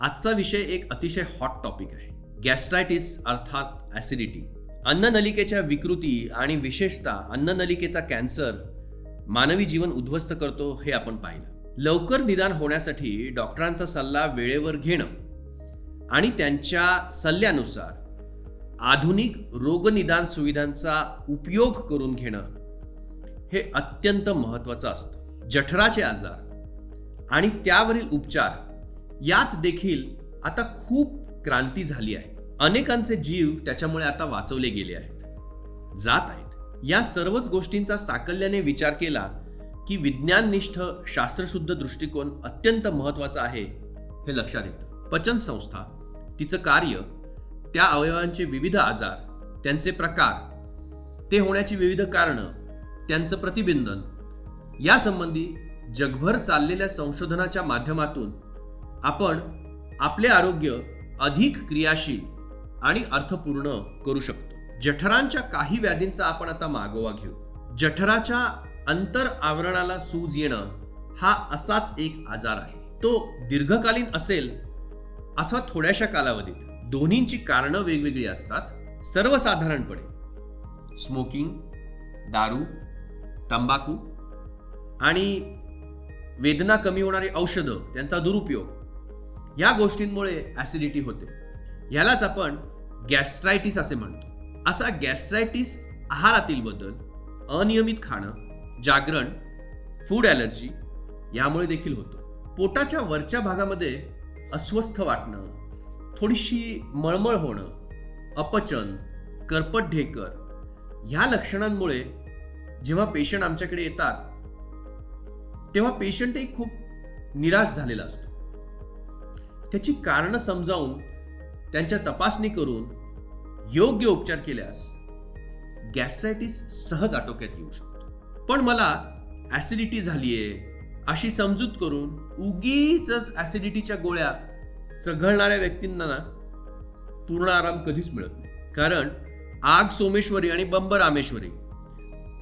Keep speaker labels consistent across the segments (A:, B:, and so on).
A: आजचा विषय एक अतिशय हॉट टॉपिक आहे. गॅस्ट्रायटिस अर्थात ॲसिडिटी अन्ननलिकेच्या विकृती आणि विशेषतः अन्ननलिकेचा कॅन्सर मानवी जीवन उद्ध्वस्त करतो हे आपण पाहिलं. लवकर निदान होण्यासाठी डॉक्टरांचा सल्ला वेळेवर घेणं आणि त्यांच्या सल्ल्यानुसार आधुनिक रोगनिदान सुविधांचा उपयोग करून घेणं हे अत्यंत महत्त्वाचं असतं. जठराचे आजार आणि त्यावरील उपचार यात देखील आता खूप क्रांती झाली आहे. अनेकांचे जीव त्याच्यामुळे आता वाचवले गेले आहेत. जात आहेत. या सर्वच गोष्टींचा साकल्याने विचार केला की विज्ञाननिष्ठ शास्त्रशुद्ध दृष्टिकोन अत्यंत महत्त्वाचा आहे हे लक्षात येतं. पचन संस्था तिचं कार्य त्या अवयवांचे विविध आजार त्यांचे प्रकार ते होण्याची विविध कारणं त्यांचं प्रतिबिंधन यासंबंधी जगभर चाललेल्या संशोधनाच्या माध्यमातून आपण आपले आरोग्य अधिक क्रियाशील आणि अर्थपूर्ण करू शकतो. जठरांच्या काही व्याधींचा आपण आता मागोवा घेऊ. जठराच्या अंतर आवरणाला सूज येणं हा असाच एक आजार आहे. तो दीर्घकालीन असेल अथवा थोड्याशा कालावधीत. दोन्हींची कारणं वेगवेगळी असतात. सर्वसाधारणपणे स्मोकिंग दारू तंबाखू आणि वेदना कमी होणारी औषधं त्यांचा दुरुपयोग या गोष्टींमुळे ॲसिडिटी होते. यालाच आपण गॅस्ट्रायटिस असे म्हणतो. असा गॅस्ट्रायटिस आहारातील बदल अनियमित खाणं जागरण फूड ॲलर्जी यामुळे देखील होतो. पोटाच्या वरच्या भागामध्ये अस्वस्थ वाटणं थोडीशी मळमळ होणं अपचन करपट ढेकर ह्या लक्षणांमुळे जेव्हा पेशंट आमच्याकडे येतात तेव्हा पेशंटही खूप निराश झालेला असतो. त्याची कारणं समजावून त्यांच्या तपासणी करून योग्य उपचार केल्यास गॅस्ट्रायटिस सहज आटोक्यात येऊ शकतो. पण मला ॲसिडिटी झालीये अशी समजूत करून उगीच ॲसिडिटीच्या गोळ्या चघळणाऱ्या व्यक्तींना ना पूर्ण आराम कधीच मिळत नाही. कारण आग सोमेश्वरी आणि बंब रामेश्वरी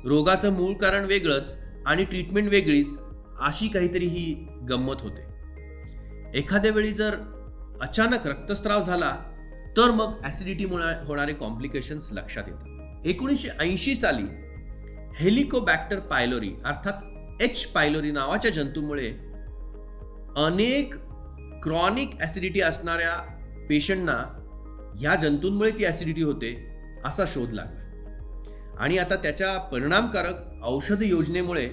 A: रोगाचं मूळ कारण वेगळंच आणि ट्रीटमेंट वेगळीच अशी काहीतरी ही गंमत होते. एखाद्या वेळी जर अचानक रक्तस्राव झाला तर मग ॲसिडिटीमुळे होणारे कॉम्प्लिकेशन्स लक्षात येतात. एकोणीसशे ऐंशी साली हेलिकोबॅक्टर पायलोरी अर्थात एच पायलोरी नावाच्या जंतूमुळे अनेक क्रॉनिक ॲसिडिटी असणाऱ्या पेशंटना ह्या जंतूंमुळे ती ॲसिडिटी होते असा शोध लागला. आणि आता त्याच्या परिणामकारक औषध योजनेमुळे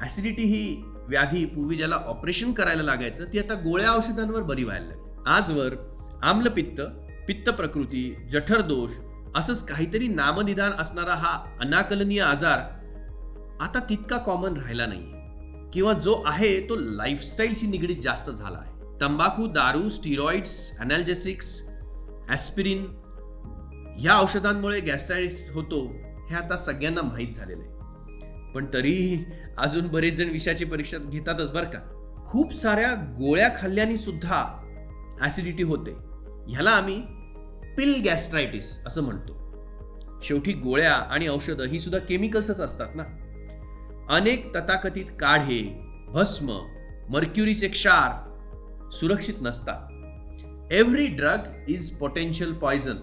A: ॲसिडिटी ही व्याधी पूर्वी ज्याला ऑपरेशन करायला लागायचं ती आता गोळ्या औषधांवर बरी व्हायला लागली. आजवर आम्लपित्त पित्त प्रकृती जठर दोष असंच काहीतरी नामनिदान असणारा हा अनाकलनीय आजार आता तितका कॉमन राहिला नाही किंवा जो आहे तो लाईफस्टाईलशी निगडीत जास्त झाला आहे. तंबाखू दारू स्टिरॉइड्स अनाल्जेसिक्स ॲस्पिरिन ह्या औषधांमुळे गॅस्टाईड होतो हे आता सगळ्यांना माहीत झालेलं आहे. पण तरीही अजून बरेच जण विषाची परीक्षा घेतातच बरं का. खूप साऱ्या गोळ्या खाल्ल्याने सुद्धा ॲसिडिटी होते. ह्याला आम्ही पिल गॅस्ट्रायटिस असं म्हणतो. शेवटी गोळ्या आणि औषधं ही सुद्धा केमिकल्सच असतात ना. अनेक तथाकथित काढे भस्म मर्क्युरीचे क्षार सुरक्षित नसतात. Every drug is potential poison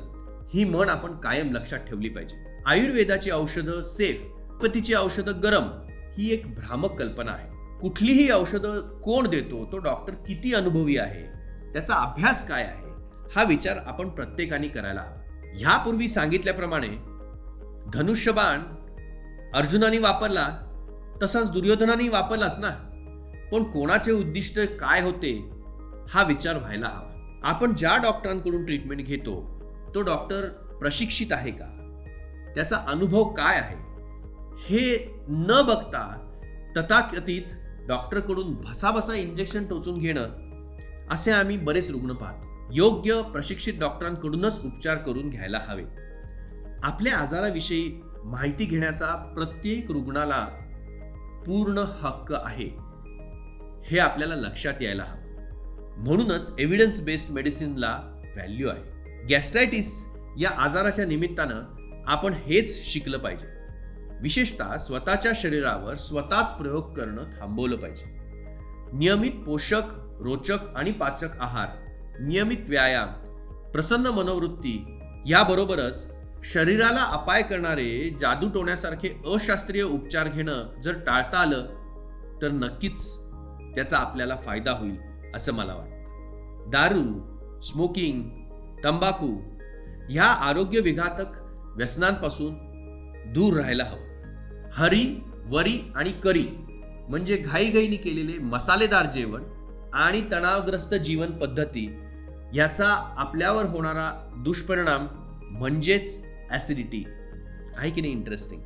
A: ही म्हण आपण कायम लक्षात ठेवली पाहिजे. आयुर्वेदाची औषधं सेफ पतीची औषधं गरम ही एक भ्रामक कल्पना आहे. कुठलीही औषधं कोण देतो तो डॉक्टर किती अनुभवी आहे त्याचा अभ्यास काय आहे हा विचार आपण प्रत्येकाने करायला हवा. ह्यापूर्वी सांगितल्याप्रमाणे धनुष्यबाण अर्जुनाने वापरला तसाच दुर्योधनाने वापरलाच ना. पण कोणाचे उद्दिष्ट काय होते हा विचार व्हायला हवा. आपण ज्या डॉक्टरांकडून ट्रीटमेंट घेतो तो डॉक्टर प्रशिक्षित आहे का? त्याचा अनुभव काय आहे? हे न बघता तथाकथित डॉक्टरकडून भसाभसा इंजेक्शन टोचून घेणं असे आम्ही बरेच रुग्ण पाहतो. योग्य प्रशिक्षित डॉक्टरांकडूनच उपचार करून घ्यायला हवे. आपल्या आजाराविषयी माहिती घेण्याचा प्रत्येक रुग्णाला पूर्ण हक्क आहे. हे आपल्याला लक्षात यायला हवं. म्हणूनच एव्हिडन्स बेस्ड मेडिसिनला व्हॅल्यू आहे. गॅस्ट्रायटिस या आजाराच्या निमित्तानं आपण हेच शिकलं पाहिजे. विशेषतः स्वतःच्या शरीरावर स्वतःच प्रयोग करणं थांबवलं पाहिजे. नियमित पोषक रोचक आणि पाचक आहार नियमित व्यायाम प्रसन्न मनोवृत्ती याबरोबरच शरीराला अपाय करणारे जादू टोण्यासारखे अशास्त्रीय उपचार घेणं जर टाळता आलं तर नक्कीच त्याचा आपल्याला फायदा होईल असं मला वाटतं. दारू स्मोकिंग तंबाखू ह्या आरोग्य विघातक व्यसनांपासून दूर राहायला हवं. हरी वरी आणि करी म्हणजे घाईघाईने केलेले मसालेदार जेवण आणि तणावग्रस्त जीवन पद्धती याचा आपल्यावर होणारा दुष्परिणाम म्हणजेच ॲसिडिटी आहे की नाही इंटरेस्टिंग